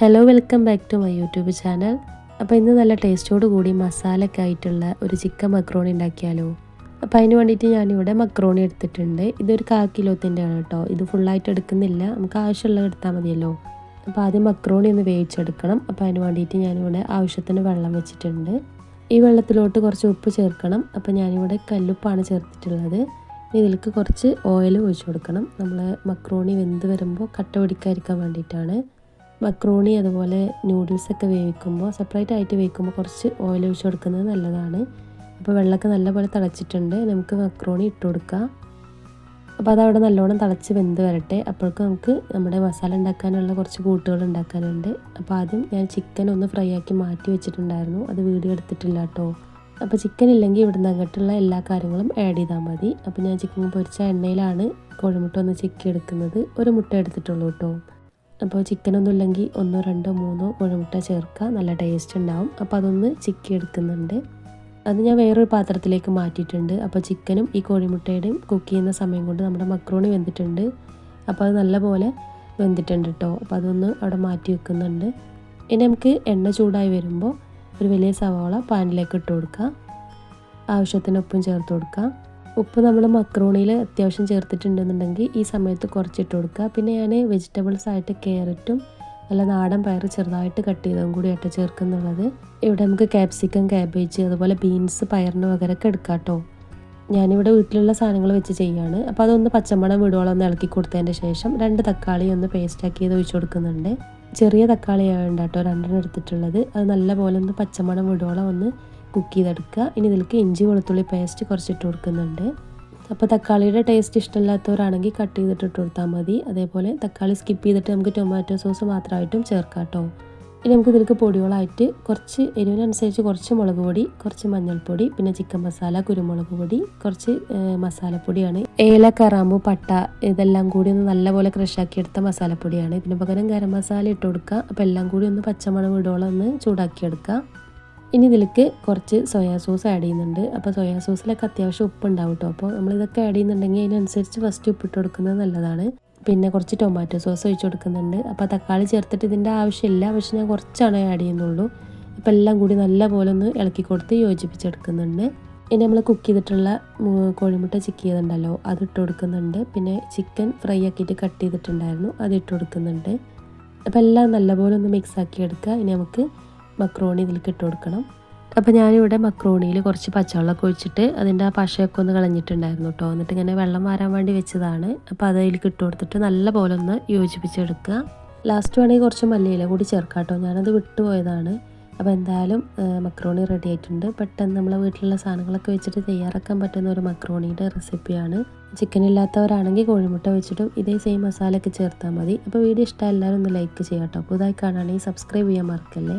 Hello welcome back to my YouTube channel അപ്പോൾ ഇന്ന് നല്ല ടേസ്റ്റോട് കൂടി മസാലയൊക്കെ ആയിട്ടുള്ള ഒരു ചിക്കൻ മക്രോണി ഉണ്ടാക്കിയാലോ? അപ്പോൾ അതിന് വേണ്ടിയിട്ട് ഞാനിവിടെ മക്രോണി എടുത്തിട്ടുണ്ട്. ഇതൊരു കാ കിലോത്തിന്റെ ആണ് കേട്ടോ ഇത് ഫുള്ളായിട്ട് എടുക്കുന്നില്ല. നമുക്ക് ആവശ്യമുള്ളത് എടുത്താൽ മതിയല്ലോ. അപ്പോൾ ആദ്യം മക്രോണി ഒന്ന് വേവിച്ചെടുക്കണം. അപ്പോൾ അതിന് വേണ്ടിയിട്ട് ഞാനിവിടെ ആവശ്യത്തിന് വെള്ളം വെച്ചിട്ടുണ്ട്. ഈ വെള്ളത്തിലോട്ട് കുറച്ച് ഉപ്പ് ചേർക്കണം. അപ്പോൾ ഞാനിവിടെ കല്ലുപ്പാണ് ചേർത്തിട്ടുള്ളത്. ഇതിലേക്ക് കുറച്ച് ഓയിൽ ഒഴിച്ചു കൊടുക്കണം. നമ്മൾ മക്രോണി വെന്ത് വരുമ്പോൾ കട്ട പിടിക്കാതിരിക്കാൻ വേണ്ടിയിട്ടാണ്. മക്രോണി അതുപോലെ നൂഡിൽസൊക്കെ വേവിക്കുമ്പോൾ സെപ്പറേറ്റ് ആയിട്ട് വേവിക്കുമ്പോൾ കുറച്ച് ഓയിൽ ഒഴിച്ച് കൊടുക്കുന്നത് നല്ലതാണ്. അപ്പോൾ വെള്ളമൊക്കെ നല്ലപോലെ തിളച്ചിട്ടുണ്ട്. നമുക്ക് മക്രോണി ഇട്ട് കൊടുക്കാം. അപ്പോൾ അതവിടെ നല്ലോണം തിളച്ച് വെന്ത് വരട്ടെ. അപ്പോഴേക്കും നമുക്ക് നമ്മുടെ മസാല ഉണ്ടാക്കാനുള്ള കുറച്ച് കൂട്ടുകൾ ഉണ്ടാക്കാനുണ്ട്. അപ്പോൾ ആദ്യം ഞാൻ ചിക്കൻ ഒന്ന് ഫ്രൈ ആക്കി മാറ്റി വെച്ചിട്ടുണ്ടായിരുന്നു. അത് വീഡിയോ എടുത്തിട്ടില്ല കേട്ടോ. അപ്പോൾ ചിക്കൻ ഇല്ലെങ്കിൽ ഇവിടുന്ന് അങ്ങോട്ടുള്ള എല്ലാ കാര്യങ്ങളും ആഡ് ചെയ്താൽ മതി. അപ്പോൾ ഞാൻ ചിക്കൻ പൊരിച്ച എണ്ണയിലാണ് കോഴിമുട്ട ഒന്ന് ചിക്കി എടുക്കുന്നത്. ഒരു മുട്ട എടുത്തിട്ടുള്ളൂ കേട്ടോ. അപ്പോൾ ചിക്കനൊന്നും ഇല്ലെങ്കിൽ ഒന്നോ രണ്ടോ മൂന്നോ കോഴിമുട്ട ചേർക്കുക. നല്ല ടേസ്റ്റ് ഉണ്ടാവും. അപ്പോൾ അതൊന്ന് ചിക്കി എടുക്കുന്നുണ്ട്. അത് ഞാൻ വേറൊരു പാത്രത്തിലേക്ക് മാറ്റിയിട്ടുണ്ട്. അപ്പോൾ ചിക്കനും ഈ കോഴിമുട്ടയുടെയും കുക്ക് ചെയ്യുന്ന സമയം കൊണ്ട് നമ്മുടെ മക്രോണി വെന്തിട്ടുണ്ട്. അപ്പോൾ അത് നല്ലപോലെ വെന്തിട്ടുണ്ട് കേട്ടോ അപ്പോൾ അതൊന്ന് അവിടെ മാറ്റി വെക്കുന്നുണ്ട്. ഇനി നമുക്ക് എണ്ണ ചൂടായി വരുമ്പോൾ ഒരു വലിയ സവാള പാനിലേക്ക് ഇട്ട് കൊടുക്കുക. ആവശ്യത്തിന് ഉപ്പും ചേർത്ത് കൊടുക്കുക. ഉപ്പ് നമ്മൾ മക്രോണിയിൽ അത്യാവശ്യം ചേർത്തിട്ടുണ്ടെന്നുണ്ടെങ്കിൽ ഈ സമയത്ത് കുറച്ചിട്ട് കൊടുക്കുക. പിന്നെ ഞാൻ വെജിറ്റബിൾസ് ആയിട്ട് ക്യാരറ്റും നല്ല നാടൻ പയർ ചെറുതായിട്ട് കട്ട് ചെയ്തതും കൂടി ആയിട്ട് ചേർക്കുന്നുള്ളത്. ഇവിടെ നമുക്ക് ക്യാപ്സിക്കം ക്യാബേജ് അതുപോലെ ബീൻസ് പയറിന് പകരമൊക്കെ എടുക്കാം കേട്ടോ ഞാനിവിടെ വീട്ടിലുള്ള സാധനങ്ങൾ വെച്ച് ചെയ്യാണ് അപ്പോൾ അതൊന്ന് പച്ചമണം വിടുവോളം ഒന്ന് ഇളക്കി കൊടുത്തതിന്റെ ശേഷം രണ്ട് തക്കാളി ഒന്ന് പേസ്റ്റാക്കി ചെയ്ത് ഒഴിച്ചു കൊടുക്കുന്നുണ്ട്. ചെറിയ തക്കാളിയാണ് കേട്ടോ രണ്ടെണ്ണം എടുത്തിട്ടുള്ളത്. അത് നല്ലപോലെ ഒന്ന് പച്ചമണം വിടുവോളം ഒന്ന് കുക്ക് ചെയ്തെടുക്കുക. ഇനി ഇതിലേക്ക് ഇഞ്ചി വെളുത്തുള്ളി പേസ്റ്റ് കുറച്ചിട്ട് കൊടുക്കുന്നുണ്ട്. അപ്പോൾ തക്കാളിയുടെ ടേസ്റ്റ് ഇഷ്ടമില്ലാത്തവരാണെങ്കിൽ കട്ട് ചെയ്തിട്ട് ഇട്ട് കൊടുത്താൽ മതി. അതേപോലെ തക്കാളി സ്കിപ്പ് ചെയ്തിട്ട് നമുക്ക് ടൊമാറ്റോ സോസ് മാത്രമായിട്ടും ചേർക്കാം കേട്ടോ. ഇനി നമുക്ക് ഇതിലേക്ക് പൊടികളായിട്ട് കുറച്ച് എരിവിനനുസരിച്ച് കുറച്ച് മുളക് പൊടി കുറച്ച് മഞ്ഞൾപ്പൊടി പിന്നെ ചിക്കൻ മസാല കുരുമുളക് പൊടി കുറച്ച് മസാലപ്പൊടിയാണ്. ഏല കറാമ്പു പട്ട ഇതെല്ലാം കൂടി ഒന്ന് നല്ലപോലെ ക്രഷാക്കി എടുത്ത മസാലപ്പൊടിയാണ്. ഇതിന് പകരം ഗരം മസാല ഇട്ട് കൊടുക്കുക. അപ്പോൾ എല്ലാം കൂടി ഒന്ന് പച്ചമുളക് വിടോളം ഒന്ന് ചൂടാക്കിയെടുക്കുക ഇനി ഇതിലേക്ക് കുറച്ച് സോയാ സോസ് ആഡ് ചെയ്യുന്നുണ്ട്. അപ്പോൾ സോയാ സോസിലൊക്കെ അത്യാവശ്യം ഉപ്പുണ്ടാവും കേട്ടോ അപ്പോൾ നമ്മളിതൊക്കെ ആഡ് ചെയ്യുന്നുണ്ടെങ്കിൽ അതിനനുസരിച്ച് ഫസ്റ്റ് ഉപ്പിട്ട് കൊടുക്കുന്നത് നല്ലതാണ്. പിന്നെ കുറച്ച് ടൊമാറ്റോ സോസ് ഒഴിച്ച് കൊടുക്കുന്നുണ്ട്. അപ്പോൾ തക്കാളി ചേർത്തിട്ട് ഇതിന്റെ ആവശ്യമില്ല. പക്ഷെ ഞാൻ കുറച്ചാണ് ആഡ് ചെയ്യുന്നുള്ളൂ. അപ്പോൾ എല്ലാം കൂടി നല്ല പോലെ ഒന്ന് ഇളക്കി കൊടുത്ത് യോജിപ്പിച്ചെടുക്കുന്നുണ്ട്. ഇനി നമ്മൾ കുക്ക് ചെയ്തിട്ടുള്ള കോഴിമുട്ട ചിക്ക് ചെയ്തിട്ടുണ്ടല്ലോ അത് ഇട്ട് കൊടുക്കുന്നുണ്ട്. പിന്നെ ചിക്കൻ ഫ്രൈ ആക്കിയിട്ട് കട്ട് ചെയ്തിട്ടുണ്ടായിരുന്നു അത് ഇട്ട് കൊടുക്കുന്നുണ്ട്. അപ്പോൾ എല്ലാം നല്ലപോലെ ഒന്ന് മിക്സ് ആക്കി എടുക്കുക. ഇനി നമുക്ക് മക്രോണി ഇതിലേക്ക് ഇട്ട് കൊടുക്കണം. അപ്പോൾ ഞാനിവിടെ മക്രോണിയിൽ കുറച്ച് പച്ചവെള്ളമൊക്കെ ഒഴിച്ചിട്ട് അതിന്റെ ആ പശയൊക്കെ ഒന്ന് കളഞ്ഞിട്ടുണ്ടായിരുന്നു കേട്ടോ. എന്നിട്ട് ഇങ്ങനെ വെള്ളം മാറാൻ വേണ്ടി വെച്ചതാണ്. അപ്പോൾ അത് അതിലേക്ക് ഇട്ട് കൊടുത്തിട്ട് നല്ല പോലെ ഒന്ന് യോജിപ്പിച്ചെടുക്കുക. ലാസ്റ്റ് വേണമെങ്കിൽ കുറച്ച് മല്ലിയില കൂടി ചേർക്കാം കേട്ടോ. ഞാനത് വിട്ടുപോയതാണ്. അപ്പോൾ എന്തായാലും മക്രോണി റെഡി ആയിട്ടുണ്ട്. പെട്ടെന്ന് നമ്മളെ വീട്ടിലുള്ള സാധനങ്ങളൊക്കെ വെച്ചിട്ട് തയ്യാറാക്കാൻ പറ്റുന്ന ഒരു മക്രോണിയുടെ റെസിപ്പിയാണ് ചിക്കൻ ഇല്ലാത്തവരാണെങ്കിൽ കോഴിമുട്ട വെച്ചിട്ടും ഇതേ സെയിം മസാലയൊക്കെ ചേർത്താൽ മതി. അപ്പോൾ വീഡിയോ ഇഷ്ടം എല്ലാവരും ഒന്ന് ലൈക്ക് ചെയ്യാം കേട്ടോ. പുതുതായി കാണുകയാണെങ്കിൽ സബ്സ്ക്രൈബ് ചെയ്യാൻ മറക്കല്ലേ?